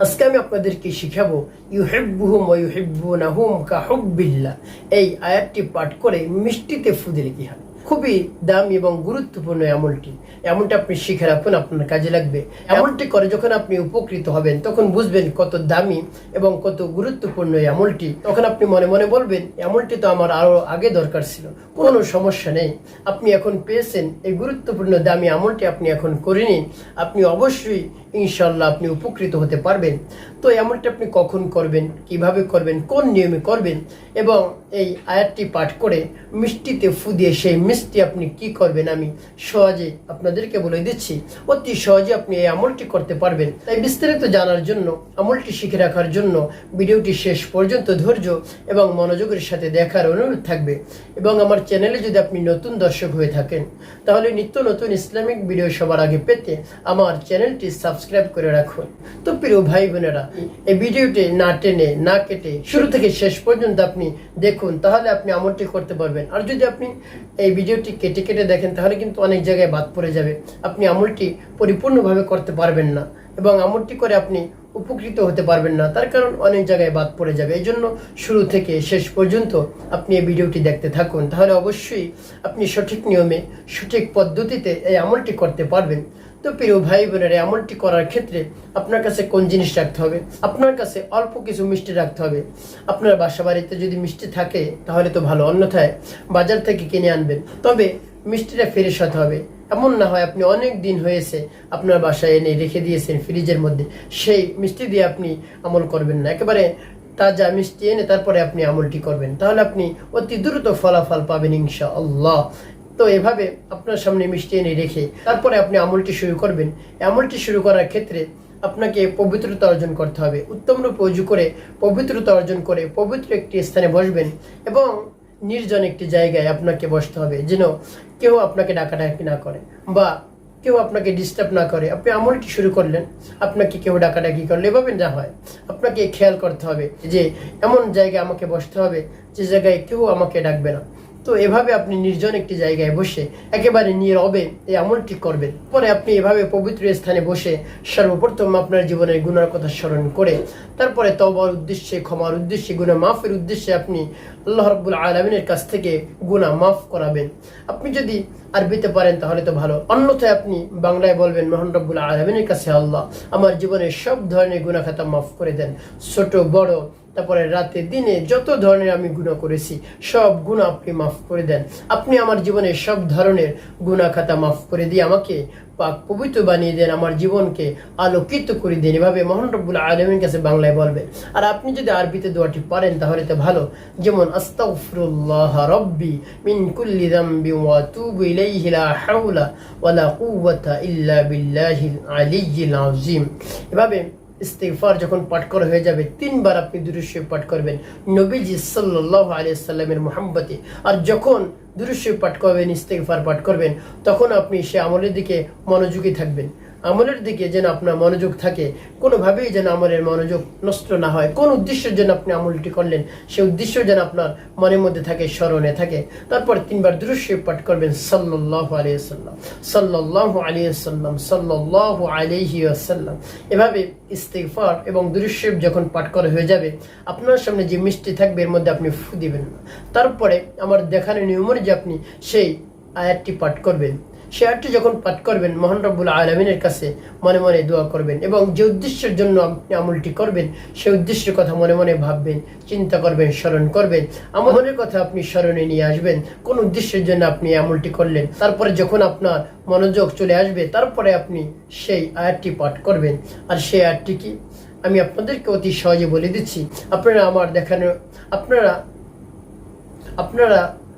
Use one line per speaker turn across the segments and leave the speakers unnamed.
আজকে আমি আপনাদেরকে শিখাবো, ইউহিব্বুহুম না ইউহিব্বুনাহুম কা হুব্বিল্লাহ এই আয়াতটি পাঠ করে মিষ্টিতে ফুদিলে কি হয় খুবই দামি এবং গুরুত্বপূর্ণ এমনটি। এমনটা আপনি শিখে রাখুন, আপনার কাজে লাগবে। এমনটি করে যখন আপনি উপকৃত হবেন, তখন বুঝবেন কত দামি এবং কত গুরুত্বপূর্ণ এই আমলটি তখন আপনি মনে মনে বলবেন, এমনটি তো আমার আরও আগে দরকার ছিল। কোনো সমস্যা নেই। আপনি এখন পেয়েছেন এই গুরুত্বপূর্ণ দামি আমলটি আপনি এখন করে নিন আপনি অবশ্যই ইনশাল্লাহ আপনি উপকৃত হতে পারবেন। তো এমনটা আপনি কখন করবেন, কীভাবে করবেন, কোন নিয়মে করবেন এবং এই আয়াতটি পাঠ করে মিষ্টিতে ফু দিয়ে সেই মিষ্টি আপনি কি করবেন আমি সহজে আপনাদেরকে বলে দিচ্ছি, অতি সহজে আপনি এই আমলটি করতে পারবেন। তাই বিস্তারিত জানার জন্য, আমলটি শিখে রাখার জন্য ভিডিওটি শেষ পর্যন্ত ধৈর্য এবং মনোযোগের সাথে দেখার অনুরোধ থাকবে। এবং আমার চ্যানেলে যদি আপনি নতুন দর্শক হয়ে থাকেন, তাহলে নিত্য নতুন ইসলামিক ভিডিও সবার আগে পেতে আমার চ্যানেলটি সাবস্ক্রাইব করে রাখুন। তো প্রিয় ভাই বোনেরা, এই ভিডিওটি না টেনে, না কেটে শুরু থেকে শেষ পর্যন্ত আপনি দেখুন, তাহলে আপনি আমলটি করতে পারবেন। আর যদি আপনি এই ভিডিওটি কেটে কেটে দেখেন, তাহলে কিন্তু অনেক জায়গায় বাদ পড়ে যাবে। আপনি আমলটি পরিপূর্ণভাবে করতে পারবেন না। এবং আমলটি করে আপনি উপকৃত হতে পারবেন না। তার কারণ অনেক জায়গায় বাদ পড়ে যাবে। এই জন্য শুরু থেকে শেষ পর্যন্ত আপনি এই ভিডিওটি দেখতে থাকুন। তাহলে অবশ্যই আপনি সঠিক নিয়মে, সঠিক পদ্ধতিতে এই আমলটি করতে পারবেন। তো প্রিয় ভাই বোনের, এই আমলটি করার ক্ষেত্রে আপনার কাছে কোন জিনিস রাখতে হবে? আপনার কাছে অল্প কিছু মিষ্টি রাখতে হবে। আপনার বাসা বাড়িতে যদি মিষ্টি থাকে, তাহলে তো ভালো। অন্যথায় বাজার থেকে কিনে আনবেন। তবে মিষ্টিটা ফ্রেশ হতে হবে। এমন না হয় আপনি অনেক দিন হয়েছে আপনার বাসায় এনে রেখে দিয়েছেন ফ্রিজের মধ্যে, সেই মিষ্টি দিয়ে আপনি আমল করবেন না। একেবারে তাজা মিষ্টি এনে তারপরে আপনি আমলটি করবেন। তাহলে আপনি অতি দ্রুত ফলাফল পাবেন ইনশা আল্লাহ তো এভাবে আপনার সামনে মিষ্টি এনে রেখে তারপরে আপনি আমলটি শুরু করবেন। আমলটি শুরু করার ক্ষেত্রে আপনাকে পবিত্রতা অর্জন করতে হবে। উত্তম রূপ অজু করে পবিত্রতা অর্জন করে পবিত্র একটি স্থানে বসবেন এবং নির্জন একটি জায়গায় আপনাকে বসতে হবে। যেন কেউ আপনাকে ডাকাডাকি না করে বা কেউ আপনাকে ডিস্টার্ব না করে। আপনি আমলটি শুরু করলেন, আপনাকে কেউ ডাকাডাকি করলে এভাবে যা হয়। আপনাকে খেয়াল করতে হবে যে এমন জায়গায় আমাকে বসতে হবে যে জায়গায় কেউ আমাকে ডাকবে না। তো এভাবে আপনি নির্জন একটি জায়গায় বসে একেবারে নীরবে এই আমলটি করবেন। পরে আপনি এভাবে পবিত্র স্থানে বসে সর্বপ্রথম আপনার জীবনের গুণার কথা স্মরণ করে, তারপরে তবার উদ্দেশ্যে, ক্ষমার উদ্দেশ্যে গুণা মাফের উদ্দেশ্যে আপনি আল্লাহ রব্বুল আলমিনের কাছ থেকে গুণা মাফ করাবেন। আপনি যদি আর আরবিতে পারেন তাহলে তো ভালো। অন্যথায় আপনি বাংলায় বলবেন, মোহন রব্বুল আলমিনের কাছে আল্লাহ আমার জীবনের সব ধরনের গুণা খাতা মাফ করে দেন। ছোট, বড় তারপরে রাতে দিনে যত ধরনের আমি গুণা করেছি, সব গুণা আপনি মাফ করে দেন। আপনি আমার জীবনে সব ধরনের গুণা খাতা মাফ করে দিয়ে আমাকে পাক পবিত্র বানিয়ে দেন, আমার জীবনকে আলোকিত করে দেন। এভাবে মোহন রব্বুল আলমীর কাছে বাংলায় বলবেন। আর আপনি যদি আরবিতে দোয়াটি পারেন, তাহলে তো ভালো। যেমন, আস্তাগফিরুল্লাহ রব্বি মিন কুল্লি যামবি ওয়া তুবু ইলাইহি লা হাওলা ওয়ালা কুওয়াতা ইল্লা বিল্লাহিল আলিয়্যিল আযীম। এভাবে ইস্তেগফার যখন পাঠ করা হয়ে যাবে, তিনবার আপনি দুরুশ্বর পাঠ করবেন। নবীজি সাল্লাহ আলিয়া সাল্লামের মোহাম্মতে আর যখন দুরুশ্বর পাঠ করবেন ইস্তেফার পাঠ করবেন, তখন আপনি সে আমলের দিকে মনোযোগী থাকবেন। আমলের দিকে যেন আপনার মনোযোগ থাকে, কোনোভাবেই যেন আমলের মনোযোগ নষ্ট না হয়। কোন উদ্দেশ্যের যেন আপনি আমলটি করলেন, সে উদ্দেশ্য যেন আপনার মনের মধ্যে থাকে, স্মরণে থাকে। তারপর তিনবার দৃশ্য পাঠ করবেন সাল্লাহ আলিয়াল্লাম সাল্লাহ আলিয়াল্লাম সাল্লাহ আলিহি আসাল্লাম এভাবে ইস্তেগফার এবং দৃশ্য যখন পাঠ করা হয়ে যাবে, আপনার সামনে যে মিষ্টি থাকবে, এর মধ্যে আপনি ফু দিবেন না। তারপরে আমার দেখানো নিয়মের যে আপনি সেই আয়াতটি পাঠ করবেন। আয়াতটি যখন পাঠ করবেন, মোহন রব্বুল আলমিনের কাছে মনে মনে দোয়া করবেন এবং যে উদ্দেশ্যের জন্য আপনি আমলটি করবেন সেই উদ্দেশ্যের কথা মনে মনে ভাববেন, চিন্তা করবেন, স্মরণ করবেন। আমলের কথা আপনি স্মরণে নিয়ে আসবেন, কোন উদ্দেশ্যের জন্য আপনি আমলটি করলেন। তারপরে যখন আপনার মনোযোগ চলে আসবে, তারপরে আপনি সেই আয়াতটি পাঠ করবেন। আর সেই আয়াতটি কি? আমি আপনাদেরকে অতি সহজে বলে দিচ্ছি। আপনারা আমার দেখানো আপনারা আপনারা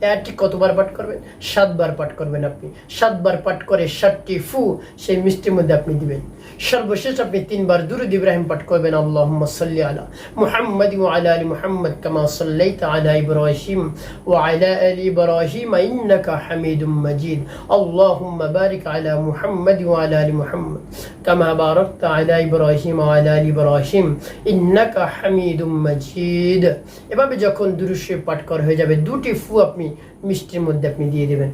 এটি কতবার পাঠ করবেন? সাতবার পাঠ করবেন আপনি। সাতবার পাঠ করে সাতটি ফু সেই মিষ্টির মধ্যে আপনি দিবেন। সর্বশেষ আপনি তিনবার দুরুদ ইব্রাহিম পাঠ করবেন। আল্লাহুম্মা সাল্লি আলা মুহাম্মাদ ওয়া আলা আলি মুহাম্মাদ কামা সাল্লাইতা আলা ইব্রাহিম ওয়া আলা ইব্রাহিম ইন্নাকা হামিদুম মাজিদ। আলা মুহাম্মাদ ওয়া আলা আলি মুহাম্মাদ কামা বারাকতা আলা ইব্রাহিম ওয়া আলা আলি ইব্রাহিম ইন্নাকা হামিদুম মাজিদ। এভাবে যখন দুরুশে পাঠ করা হয়ে যাবে, দুটি ফু আপনি মিষ্টির মধ্যে আপনি দিয়ে দেবেন।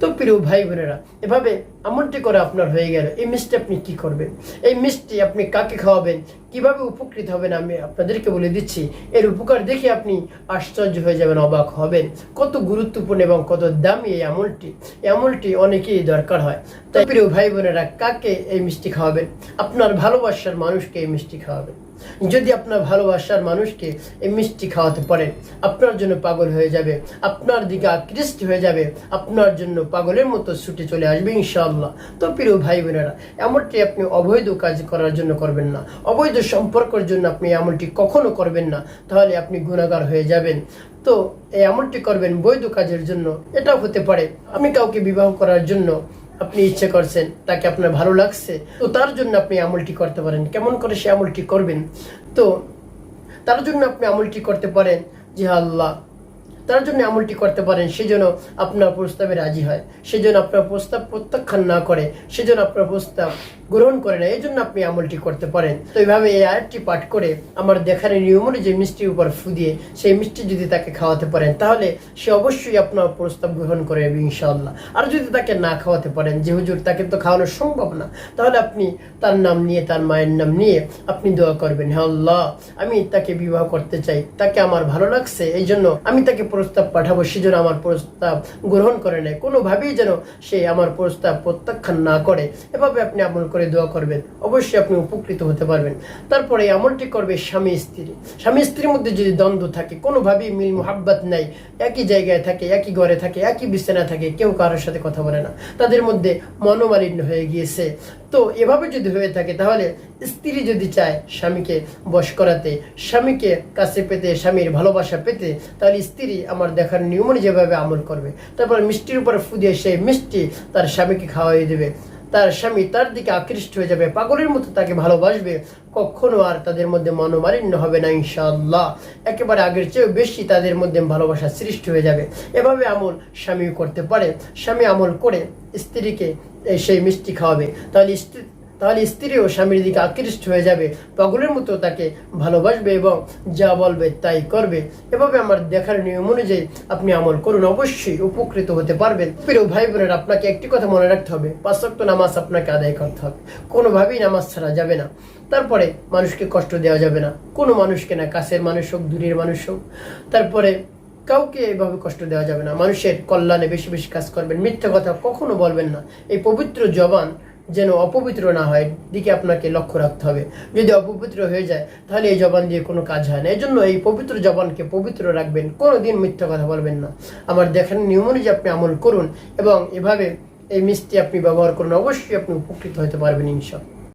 তো প্রিয় ভাই বোনেরা এভাবে এমনটি করে আপনার হয়ে গেল। এই মিষ্টি আপনি কি করবেন? এই মিষ্টি আপনি কাকে খাওয়াবেন? কীভাবে উপকৃত হবেন? আমি আপনাদেরকে বলে দিচ্ছি, এর উপকার দেখে আপনি আশ্চর্য হয়ে যাবেন, অবাক হবেন। কত গুরুত্বপূর্ণ এবং কত দামি এই আমলটি। এই আমলটি অনেকেই দরকার হয়। তাই প্রিয় ভাই বোনেরা কাকে এই মিষ্টি খাওয়াবেন? আপনার ভালোবাসার মানুষকে এই মিষ্টি খাওয়াবেন। যদি আপনার ভালোবাসার মানুষকে এই মিষ্টি খাওয়াতে পারেন, আপনার জন্য পাগল হয়ে যাবে, আপনার দিকে আকৃষ্ট হয়ে যাবে, আপনার জন্য পাগলের মতো ছুটে চলে আসবে ইনশাআল্লাহ। তো প্রিয় ভাই বোনেরা, এমনটি আপনি অবৈধ কাজ করার জন্য করবেন না। অবৈধ সম্পর্কের জন্য আপনি এমনটি কখনো করবেন না, তাহলে আপনি গুণাগার হয়ে যাবেন। তো এমনটি করবেন বৈধ কাজের জন্য, এটাও হতে পারে। আপনি কাউকে বিবাহ করার জন্য আপনি ইচ্ছে করছেন, তাকে আপনার ভালো লাগছে, তো তার জন্য আপনি আমলটি করতে পারেন। কেমন করে সে আমলটি করবেন? তো তার জন্য আপনি আমলটি করতে পারেন যে আল্লাহ তার জন্য আমলটি করতে পারেন সেজন্য আপনার প্রস্তাবে রাজি হয় সেজন্য আপনার প্রস্তাব প্রত্যাখ্যান না করে সেজন্য আপনার প্রস্তাব গ্রহণ করে না এই জন্য আপনি আমলটি করতে পারেন। তো এইভাবে এই আয়াতটি পাঠ করে আমার দেখার নিয়ম যে মিষ্টির উপর ফু দিয়ে সেই মিষ্টি যদি তাকে খাওয়াতে পারেন, তাহলে সে অবশ্যই আপনার প্রস্তাব গ্রহণ করে ইনশাআল্লাহ। আর যদি তাকে না খাওয়াতে পারেন, যে হুজুর তাকে তো খাওয়ানো সম্ভব না, তাহলে আপনি তার নাম নিয়ে, তার মায়ের নাম নিয়ে আপনি দোয়া করবেন হ্যাঁ আল্লাহ, আমি তাকে বিবাহ করতে চাই, তাকে আমার ভালো লাগছে এই জন্য আমি তাকে প্রস্তাব পাঠাবো সে যেন আমার প্রস্তাব গ্রহণ করে নেয় কোনোভাবেই যেন সে আমার প্রস্তাব প্রত্যাখ্যান না করে। এভাবে আপনি আমল করে দোয়া করবেন। অবশ্যই আপনি উপকৃত হতে পারবেন। তারপরে এই আমলটি করবে স্বামী স্ত্রী। স্বামী স্ত্রীর মধ্যে যদি দ্বন্দ্ব থাকে, কোনোভাবেই মিল মোহাব্বত নাই। একই জায়গায় থাকে, একই ঘরে থাকে, একই বিছানা থাকে, কেউ কারোর সাথে কথা বলে না। তাদের মধ্যে মনোমালিন্য হয়ে গিয়েছে। তো এভাবে যদি হয়ে থাকে, তাহলে স্ত্রী যদি চায় স্বামীকে বশ করাতে, স্বামীকে কাছে পেতে, স্বামীর ভালোবাসা পেতে, তাহলে স্ত্রী আমার দেখার নিয়মন যেভাবে আমল করবে। তারপর মিষ্টির উপর ফুদিয়ে সেই মিষ্টি তার স্বামীকে খাওয়াই দেবে। তার স্বামী তার দিকে আকৃষ্ট হয়ে যাবে, পাগলের মতো তাকে ভালোবাসবে, কখনো আর তাদের মধ্যে মনোমালিন্য হবে না ইনশাআল্লাহ। একেবারে আগের চেয়েও বেশি তাদের মধ্যে ভালোবাসা সৃষ্টি হয়ে যাবে। এভাবে আমল স্বামী করতে পারে। স্বামী আমল করে স্ত্রীকে সেই মিষ্টি খাওয়াবে। তাহলে স্ত্রী তাহলে স্ত্রীও স্বামীর দিকে আকৃষ্ট হয়ে যাবে। পাগলের মতো তাকে ভালোবাসবে এবং যা বলবে তাই করবে। এভাবে আমার দেখার নিয়ম অনুযায়ী আপনি আমল করুন। অবশ্যই উপকৃত হতে পারবেন। প্রিয় ভাই বোনের আপনাকে একটি কথা মনে রাখতে হবে। পাঁচক্ত নামাজ আপনাকে আদায় করতে হবে। কোনোভাবেই নামাজ ছাড়া যাবে না। তারপরে মানুষকে কষ্ট দেওয়া যাবে না। কোনো মানুষকে না, কাছের মানুষ হোক, দূরের মানুষ হোক। তারপরে কাউকে এভাবে কষ্ট দেওয়া যাবে না। মানুষের কল্যাণে বেশি বেশি কাজ করবেন। মিথ্যা কথা কখনো বলবেন না। এই পবিত্র জবান যেন অপবিত্র না হয় দিকে আপনাকে লক্ষ্য রাখতে হবে। যদি অপবিত্র হয়ে যায়, তাহলে এই জবান দিয়ে কোনো কাজ হয় না। এই জন্য এই পবিত্র জবানকে পবিত্র রাখবেন কোনো দিন মিথ্যা কথা বলবেন না। আমার দেখেন নিয়ম অনুযায়ী আপনি আমল করুন এবং এভাবে এই মিষ্টি আপনি ব্যবহার করুন, অবশ্যই আপনি উপকৃত হতে পারবেন ইনশাল্লাহ